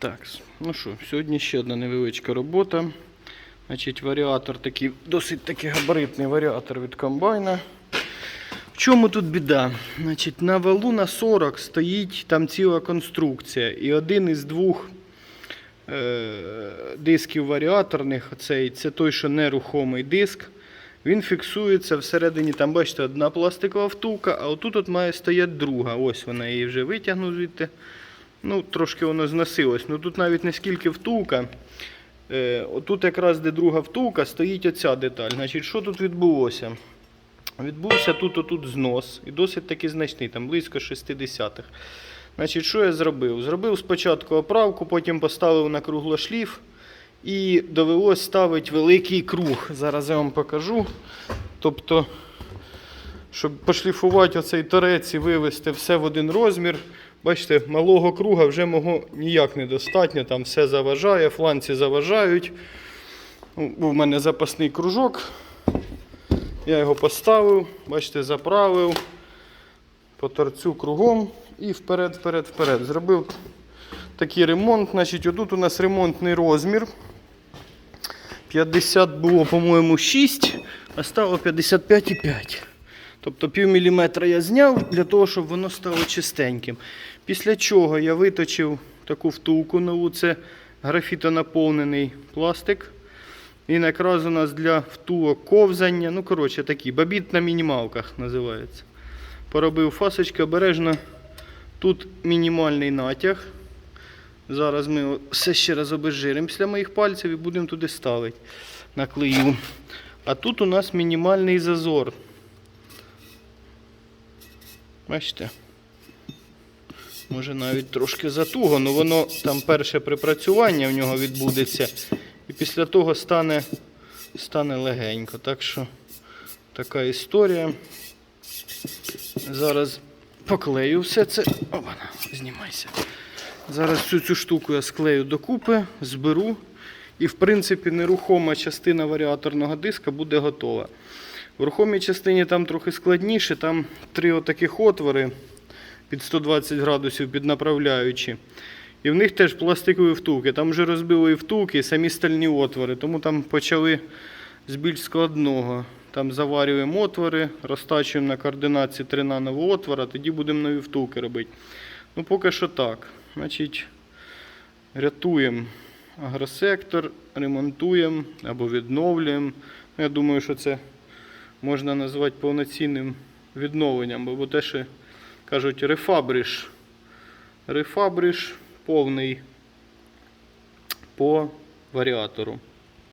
Так, ну що, сьогодні ще одна невеличка робота. Значить, варіатор такий, досить таки габаритний варіатор від комбайна. В чому тут біда? Значить, на валу на 40 стоїть там ціла конструкція. І один із двох е, дисків варіаторних, оцей, це той, що нерухомий диск. Він фіксується всередині, там бачите, одна пластикова втулка, а отут от має стояти друга. Ось вона її вже витягнув звідти. Ну, трошки воно зносилось. Ну тут навіть не скільки втулка. Е, отут якраз де друга втулка, стоїть оця деталь. Значить, що тут відбулося? Відбувся тут отут знос і досить таки значний, там близько 60-х. Значить, що я зробив? Зробив спочатку оправку, потім поставив на круглошліф і довелось ставити великий круг. Зараз я вам покажу. Тобто, щоб пошліфувати оцей торець і вивести все в один розмір. Бачите, малого круга вже мого ніяк недостатньо, там все заважає, фланці заважають. Ну, Був в мене запасний кружок. Я його поставив, бачите, заправив по торцю кругом і вперед, вперед, вперед. Зробив такий ремонт. Значить, отут у нас ремонтний розмір. 50 було, по-моєму, 6, а стало 55,5. Тобто пів міліметра я зняв для того, щоб воно стало чистеньким. Після чого я виточив таку втулку нову, це графітонаповнений пластик. Він якраз у нас для втулок ковзання. Ну, коротше, такий бабіт на мінімалках називається. Поробив фасочки обережно. Тут мінімальний натяг. Зараз ми все ще раз обезжиримо після моїх пальців і будемо туди ставити на клею. А тут у нас мінімальний зазор. Бачите? Може навіть трошки затуго, але воно там перше припрацювання в нього відбудеться. І після того стане, стане легенько. Так що така історія. Зараз поклею все це. Опана, знімайся. Зараз всю цю штуку я склею докупи, зберу. І, в принципі, нерухома частина варіаторного диска буде готова. В рухомій частині там трохи складніше, там три отаких отвори під 120 градусів піднаправляючі. І в них теж пластикові втулки. Там вже розбили і втулки, і самі стальні отвори. Тому там почали з більш складного. Там заварюємо отвори, розтачуємо на координації 3 нанового отвора, тоді будемо нові втулки робити. Ну, поки що так. Значить, рятуємо агросектор, ремонтуємо або відновлюємо. Ну, Я думаю, що це можна назвати повноцінним відновленням, бо те, що кажуть, рефабриш. Рефабриш повний по варіатору.